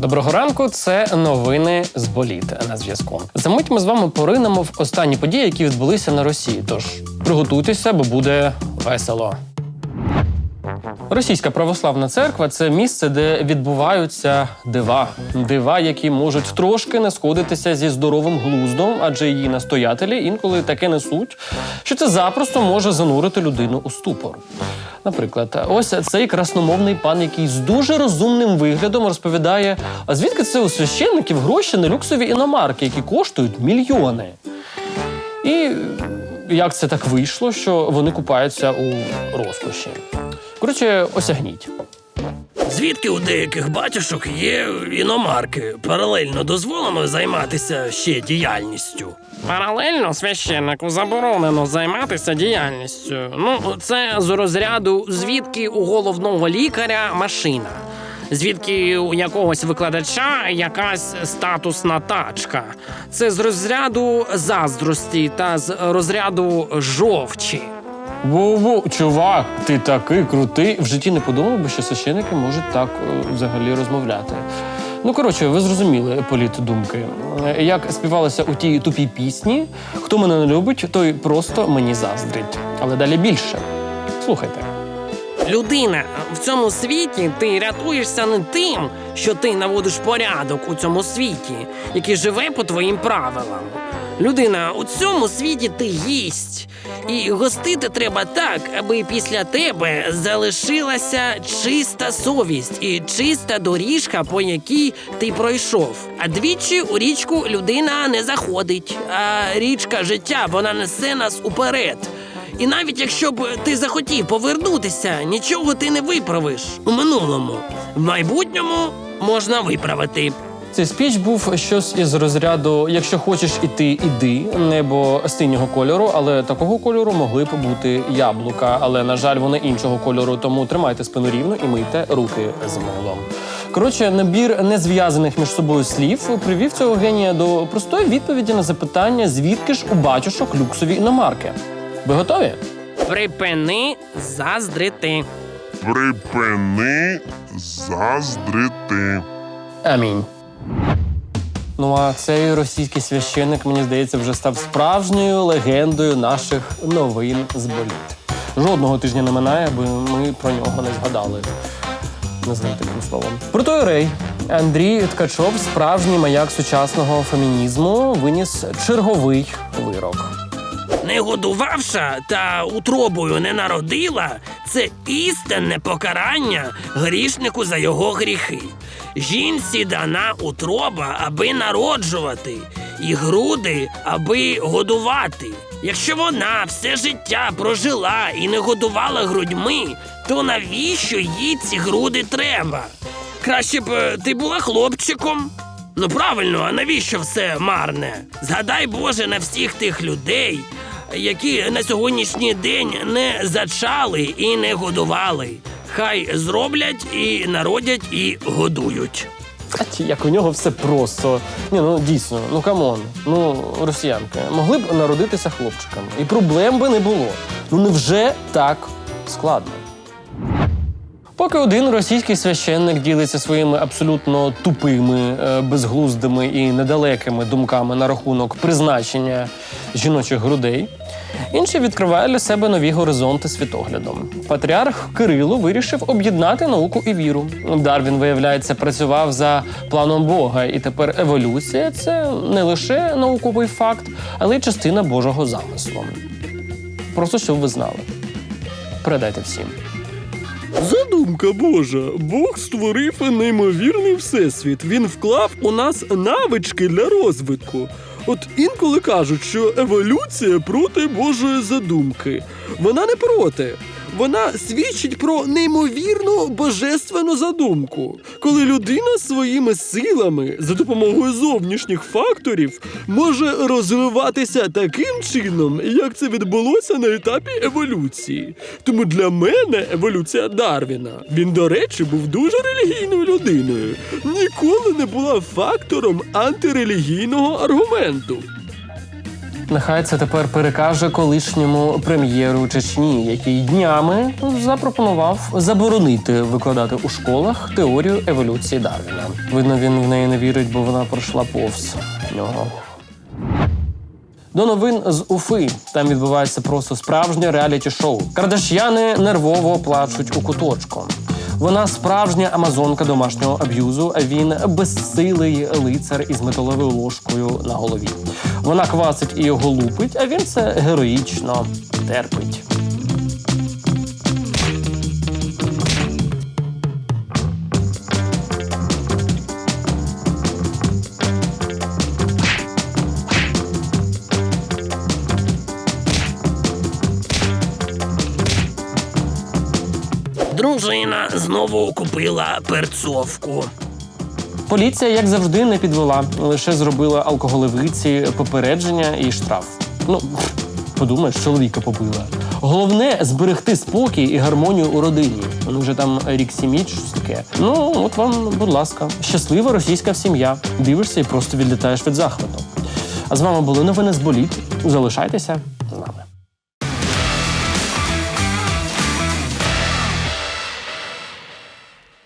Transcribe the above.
Доброго ранку, це новини з боліт на зв'язку. За мить ми з вами поринемо в останні події, які відбулися на Росії. Тож приготуйтеся, бо буде весело. Російська православна церква це місце, де відбуваються дива. Дива, які можуть трошки не сходитися зі здоровим глуздом, адже її настоятелі інколи таке несуть, що це запросто може занурити людину у ступор. Наприклад, ось цей красномовний пан, який з дуже розумним виглядом розповідає, а звідки це у священників гроші на люксові іномарки, які коштують мільйони. І як це так вийшло, що вони купаються у розкоші? Коротше, осягніть. Звідки у деяких батюшок є іномарки? Паралельно дозволено займатися ще діяльністю. Паралельно священнику заборонено займатися діяльністю. Ну, це з розряду звідки у головного лікаря машина, звідки у якогось викладача якась статусна тачка. Це з розряду заздрості та з розряду жовчі. Бу-бу, чувак, ти такий крутий. В житті не подумав би, що священники можуть так е, взагалі розмовляти. Ну, коротше, ви зрозуміли політ думки. Е, Як співалося у тій тупій пісні, хто мене не любить, той просто мені заздрить. Але далі більше. Слухайте. Людина, в цьому світі ти рятуєшся не тим, що ти наводиш порядок у цьому світі, який живе по твоїм правилам. Людина, у цьому світі ти гість, і гостити треба так, аби після тебе залишилася чиста совість і чиста доріжка, по якій ти пройшов. А двічі у річку людина не заходить. А річка життя вона несе нас уперед. І навіть якщо б ти захотів повернутися, нічого ти не виправиш у минулому. В майбутньому можна виправити. Цей спіч був щось із розряду: якщо хочеш іти, іди, небо синього кольору, але такого кольору могли б бути яблука. Але на жаль, вони іншого кольору, тому тримайте спину рівно і мийте руки з милом. Коротше, набір незв'язаних між собою слів привів цього генія до простої відповіді на запитання, звідки ж у батюшок люксові іномарки. Ви готові? Припини заздрити. Припини заздрити. Амінь. Ну а цей російський священник, мені здається, вже став справжньою легендою наших новин з боліт. Жодного тижня не минає, аби ми про нього не згадали. Назвемо таким словом. Протоірей Андрій Ткачов, справжній маяк сучасного фемінізму, виніс черговий вирок. Не годувавша та утробою не народила це істинне покарання грішнику за його гріхи. Жінці дана утроба, аби народжувати, і груди, аби годувати. Якщо вона все життя прожила і не годувала грудьми, то навіщо їй ці груди треба? Краще б е, ти була хлопчиком. Ну правильно, а навіщо все марне? Згадай Боже на всіх тих людей, які на сьогоднішній день не зачали і не годували. Хай зроблять і народять і годують. А як у нього все просто. Ні, ну дійсно, ну камон, ну росіянки могли б народитися хлопчиками, і проблем би не було. Ну невже так складно? Поки один російський священник ділиться своїми абсолютно тупими, е, безглуздими і недалекими думками на рахунок призначення жіночих грудей, інший відкриває для себе нові горизонти світоглядом. Патріарх Кирило вирішив об'єднати науку і віру. Дарвін, виявляється, працював за планом Бога, і тепер еволюція це не лише науковий факт, але й частина Божого замислу. Просто щоб ви знали. Передайте всім. Задумка Божа. Бог створив неймовірний всесвіт. Він вклав у нас навички для розвитку. От інколи кажуть, що еволюція проти Божої задумки. Вона не проти. Вона свідчить про неймовірну божественну задумку, коли людина своїми силами за допомогою зовнішніх факторів може розвиватися таким чином, як це відбулося на етапі еволюції. Тому для мене еволюція Дарвіна. Він, до речі, був дуже релігійною людиною. Ніколи не була фактором антирелігійного аргументу. Нехай це тепер перекаже колишньому прем'єру Чечні, який днями запропонував заборонити викладати у школах теорію еволюції Дарвіна. Видно, він в неї не вірить, бо вона пройшла повз нього. До новин з Уфи. Там відбувається просто справжнє реаліті-шоу. Кардаш'яни нервово плачуть у куточку. Вона справжня амазонка домашнього аб'юзу, а він безсилий лицар із металовою ложкою на голові. Вона квасить і його лупить, а він це героїчно терпить. Дружина знову купила перцовку. Поліція, як завжди, не підвела, лише зробила алкоголевиці попередження і штраф. Ну, подумаєш, чоловіка побила. Головне зберегти спокій і гармонію у родині. Вони вже там рік сім'ї, щось таке. Ну, от вам, будь ласка, щаслива російська сім'я. Дивишся і просто відлітаєш від захвату. А з вами були новини з боліт. Залишайтеся.